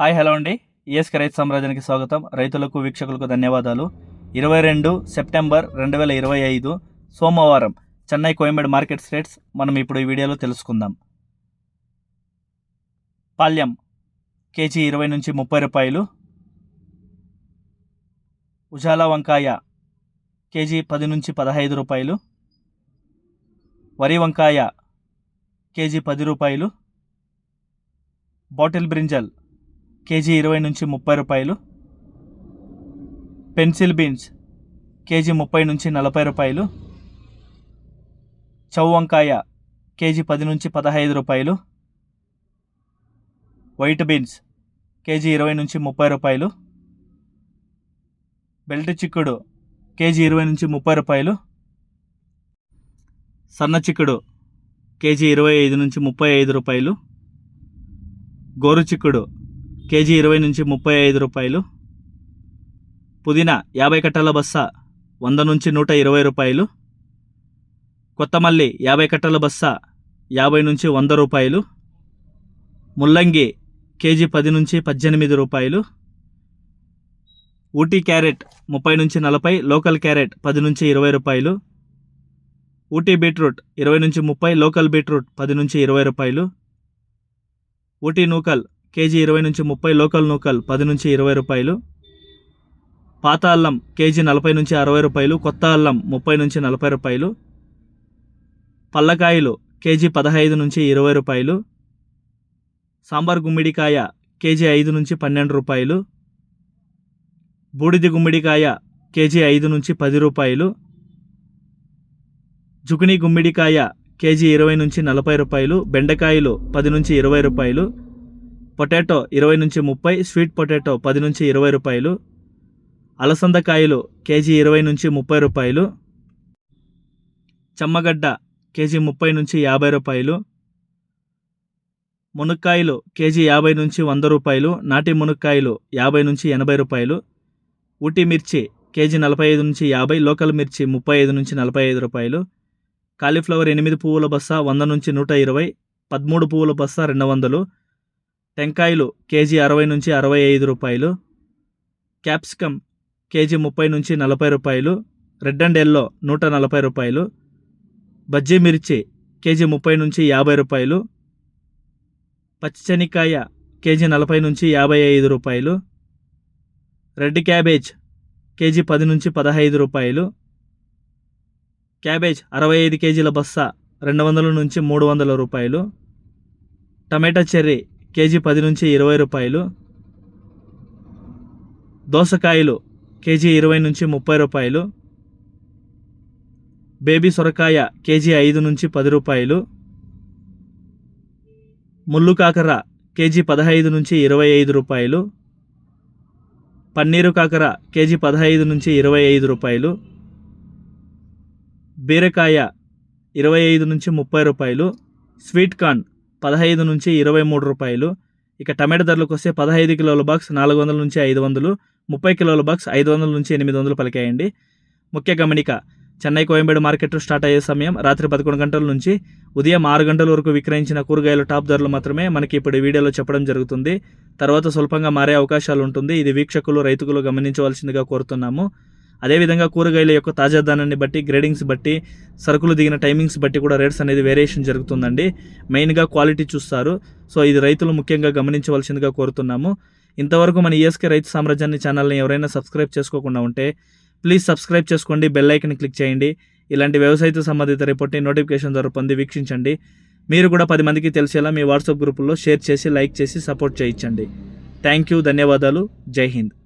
Hi hello అండి. ఈఎస్క రైతు సామ్రాజ్యానికి స్వాగతం. రైతులకు వీక్షకులకు ధన్యవాదాలు. ఇరవై రెండు సెప్టెంబర్ రెండు వేల ఇరవై ఐదు సోమవారం చెన్నై కోయంబేడు మార్కెట్ రేట్స్ మనం ఇప్పుడు ఈ వీడియోలో తెలుసుకుందాం. పాల్యం కేజీ ఇరవై నుంచి ముప్పై రూపాయలు. ఉజాలా వంకాయ కేజీ పది నుంచి పదహైదు రూపాయలు. వరి వంకాయ కేజీ పది రూపాయలు. బాటిల్ బ్రింజల్ కేజీ ఇరవై నుంచి ముప్పై రూపాయలు. పెన్సిల్ బీన్స్ కేజీ ముప్పై నుంచి నలభై రూపాయలు. చౌ వంకాయ కేజీ పది నుంచి పదహైదు రూపాయలు. వైట్ బీన్స్ కేజీ ఇరవై నుంచి ముప్పై రూపాయలు. బెల్ట్ చిక్కుడు కేజీ ఇరవై నుంచి ముప్పై రూపాయలు. సన్న చిక్కుడు కేజీ ఇరవై ఐదు నుంచి ముప్పై ఐదు రూపాయలు. గోరు చిక్కుడు కేజీ ఇరవై నుంచి ముప్పై ఐదు రూపాయలు. పుదీనా యాభై కట్టల బస్స వంద నుంచి నూట ఇరవై రూపాయలు. కొత్తమల్లి యాభై కట్టల బస్స యాభై నుంచి వంద రూపాయలు. ముల్లంగి కేజీ పది నుంచి పద్దెనిమిది రూపాయలు. ఊటీ క్యారెట్ ముప్పై నుంచి నలభై లోకల్ క్యారెట్ పది నుంచి ఇరవై రూపాయలు. ఊటీ బీట్రూట్ ఇరవై నుంచి ముప్పై లోకల్ బీట్రూట్ పది నుంచి ఇరవై రూపాయలు. ఊటీ నూకల్ కేజీ ఇరవై నుంచి ముప్పై లోకల్ నూకల్ పది నుంచి ఇరవై రూపాయలు. పాత అల్లం కేజీ నలభై నుంచి అరవై రూపాయలు కొత్త అల్లం ముప్పై నుంచి నలభై రూపాయలు. పల్లకాయలు కేజీ పదహైదు నుంచి ఇరవై రూపాయలు. సాంబార్ గుమ్మిడికాయ కేజీ ఐదు నుంచి పన్నెండు రూపాయలు. బూడిది గుమ్మిడికాయ కేజీ ఐదు నుంచి పది రూపాయలు. జుకుని గుమ్మిడికాయ కేజీ ఇరవై నుంచి నలభై రూపాయలు. బెండకాయలు పది నుంచి ఇరవై రూపాయలు. పొటాటో ఇరవై నుంచి ముప్పై స్వీట్ పొటాటో పది నుంచి ఇరవై రూపాయలు అలసందకాయలు కేజీ ఇరవై నుంచి ముప్పై రూపాయలు చెమ్మగడ్డ కేజీ ముప్పై నుంచి యాభై రూపాయలు మునక్కాయలు కేజీ యాభై నుంచి వంద రూపాయలు నాటి మునక్కాయలు యాభై నుంచి ఎనభై రూపాయలు ఊటీ మిర్చి కేజీ నలభై ఐదు నుంచి యాభై లోకల్ మిర్చి ముప్పై ఐదు నుంచి నలభై ఐదు రూపాయలు కాలీఫ్లవర్ ఎనిమిది పువ్వుల బస్తా వంద నుంచి నూట ఇరవై పదమూడు పువ్వుల బస్తా రెండు వందలు టెంకాయలు కేజీ అరవై నుంచి అరవై ఐదు రూపాయలు క్యాప్సికమ్ కేజీ ముప్పై నుంచి నలభై రూపాయలు రెడ్ అండ్ ఎల్లో నూట నలభై రూపాయలు బజ్జీ మిర్చి కేజీ ముప్పై నుంచి యాభై రూపాయలు పచ్చిశనికాయ కేజీ నలభై నుంచి యాభై ఐదు రూపాయలు రెడ్ క్యాబేజ్ కేజీ పది నుంచి పదహైదు రూపాయలు క్యాబేజ్ అరవై ఐదు కేజీల బస్తా రెండు వందల నుంచి మూడు వందల రూపాయలు టమాటా చెర్రీ కేజీ పది నుంచి ఇరవై రూపాయలు. దోసకాయలు కేజీ ఇరవై నుంచి ముప్పై రూపాయలు. బేబీ సొరకాయ కేజీ ఐదు నుంచి పది రూపాయలు. ముల్లు కాకర కేజీ పదహైదు నుంచి ఇరవై ఐదు రూపాయలు. పన్నీరు కాకర కేజీ పదహైదు నుంచి ఇరవై ఐదు రూపాయలు. బీరకాయ ఇరవై ఐదు నుంచి ముప్పై రూపాయలు. స్వీట్ కార్న్ పదహైదు నుంచి ఇరవై మూడు రూపాయలు. ఇక టమాటా ధరలకు వస్తే పదహైదు కిలోల బాక్స్ నాలుగు వందల నుంచి ఐదు వందలు ముప్పై కిలోల బాక్స్ ఐదు వందల నుంచి ఎనిమిది వందలు పలికాయండి. ముఖ్య గమనిక చెన్నై కోయంబేడు మార్కెట్ స్టార్ట్ అయ్యే సమయం రాత్రి పదకొండు గంటల నుంచి ఉదయం ఆరు గంటల వరకు విక్రయించిన కూరగాయల టాప్ ధరలు మాత్రమే మనకి ఇప్పుడు వీడియోలో చెప్పడం జరుగుతుంది. తర్వాత స్వల్పంగా మారే అవకాశాలు ఉంటుంది. ఇది వీక్షకులు రైతులు గమనించవలసిందిగా కోరుతున్నాము. అదేవిధంగా కూరగాయల యొక్క తాజాదనాన్ని బట్టి గ్రేడింగ్స్ బట్టి సరుకులు దిగిన టైమింగ్స్ బట్టి కూడా రేట్స్ అనేది వేరియేషన్ జరుగుతుందండి. మెయిన్గా క్వాలిటీ చూస్తారు. సో ఇది రైతులు ముఖ్యంగా గమనించవలసిందిగా కోరుతున్నాము. ఇంతవరకు మన ఈఎస్కే రైతు సామ్రాజ్యాన్ని ఛానల్ని ఎవరైనా సబ్స్క్రైబ్ చేసుకోకుండా ఉంటే ప్లీజ్ సబ్స్క్రైబ్ చేసుకోండి బెల్ ఐకన్ క్లిక్ చేయండి. ఇలాంటి వ్యవసాయతో సంబంధిత రిపోర్ట్ని నోటిఫికేషన్ ద్వారా పొంది వీక్షించండి. మీరు కూడా పది మందికి తెలిసేలా మీ వాట్సాప్ గ్రూపుల్లో షేర్ చేసి లైక్ చేసి సపోర్ట్ చేయించండి. థ్యాంక్ యూ ధన్యవాదాలు. జై హింద్.